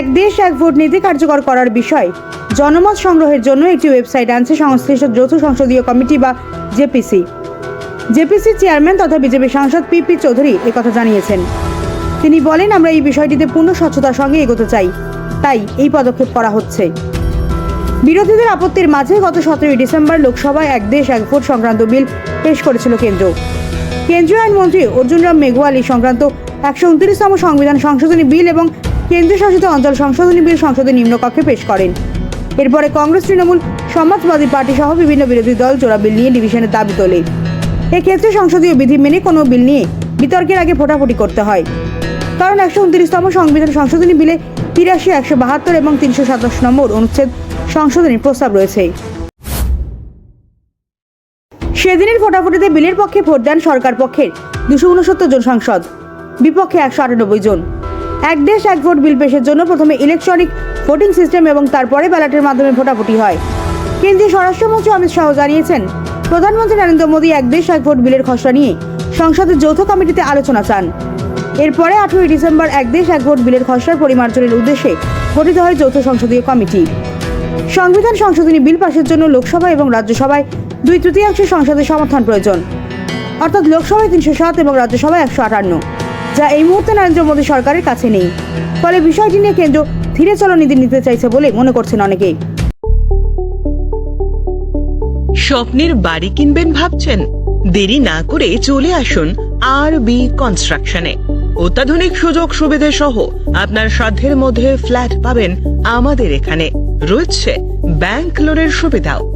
এক দেশ, এক ভোট নীতি কার্যকর করার বিষয়। জনমত সংগ্রহের জন্য একটি ওয়েবসাইট আনছে সংশ্লিষ্ট যৌথ সংসদীয় কমিটি বা জেপিসি। জেপিসি চেয়ারম্যান তথা বিজেপি সাংসদ পিপি চৌধুরী একথা জানিয়েছেন। তিনি বলেন, আমরা এই বিষয়টিতে পূর্ণ স্বচ্ছতার সঙ্গে এগোতে চাই। তাই এই পদক্ষেপ করা হচ্ছে। বিরোধীদের আপত্তির মাঝে গত সতেরোই ডিসেম্বর লোকসভায় এক দেশ, এক ভোট সংক্রান্ত বিল পেশ করেছিল কেন্দ্র। কেন্দ্রীয় আইনমন্ত্রী অর্জুন রাম মেঘওয়াল এই সংক্রান্ত একশো উনত্রিশতম সংবিধান সংশোধনী বিল এবং কেন্দ্রশাসিত অঞ্চল সংশোধনী বিল সংসদে নিম্নকক্ষে পেশ করেন। এরপরে কংগ্রেস, তৃণমূল, সমাজবাদী পার্টি সহ বিভিন্ন বিরোধী দল জোড়া বিল নিয়ে ডিভিশনের দাবি তোলে। এক্ষেত্রে সংসদীয় বিধি মেনে কোনো বিল নিয়ে বিতর্কের আগে ফোটাফুটি করতে হয়। কারণ একশো উনত্রিশতম সংবিধান সংশোধনী বিলে তিরাশি, একশো বাহাত্তর এবং তিনশো সাতাশ নম্বর অনুচ্ছেদ সংশোধনীর প্রস্তাব রয়েছে। সেদিনের ভোটাভুটিতে বিলের পক্ষে ভোট দেন সরকার পক্ষের দুশো উনসত্তর জন সাংসদ, বিপক্ষে একশো আটানব্বই জন। এক দেশ, এক ভোট বিল পেশের জন্য প্রথমে ইলেকট্রনিক ভোটিং সিস্টেম এবং তারপরে ব্যালটের মাধ্যমে ভোটাভুটি হয়। কেন্দ্রীয় স্বরাষ্ট্রমন্ত্রী অমিত শাহ জানিয়েছেন, প্রধানমন্ত্রী নরেন্দ্র মোদী এক দেশ, এক ভোট বিলের খসড়া নিয়ে সংসদের যৌথ কমিটিতে আলোচনা চান। এরপরে আঠেরোই ডিসেম্বর এক দেশ, এক ভোট বিলের খসড়ার পরিমার্জনের উদ্দেশ্যে গঠিত হয় যৌথ সংসদীয় কমিটি। সংবিধান সংশোধনী বিল পাশের জন্য লোকসভা এবং রাজ্যসভায় দুই তৃতীয়াংশ সংসদের সমর্থন প্রয়োজন। অর্থাৎ লোকসভায় তিনশো সাত এবং রাজ্যসভায় একশো আটান্ন। যা এই মুহূর্তে নরেন্দ্র মোদী সরকারের কাছে নেই। ফলে বিষয়টি নিয়ে কেন্দ্র ধীরে চলো নীতি নিতে চাইছে বলে মনে করছেন অনেকেই। স্বপ্নের বাড়ি কিনবেন ভাবছেন? দেরি না করে চলে আসুন আর বি কনস্ট্রাকশনে অত্যাধুনিক সুযোগ সুবিধে সহ আপনার সাধ্যের মধ্যে ফ্ল্যাট পাবেন আমাদের এখানে। রয়েছে ব্যাংক লোনের সুবিধাও।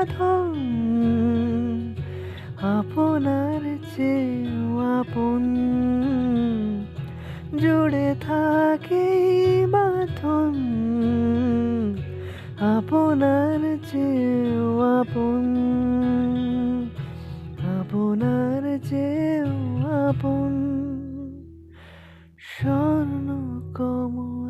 বাঁধন আপনার চেয়েও আপন। জুড়ে থাকে বাঁধন আপনার চেয়েও আপন। আপনার চেয়েও আপন। Swarna Kamal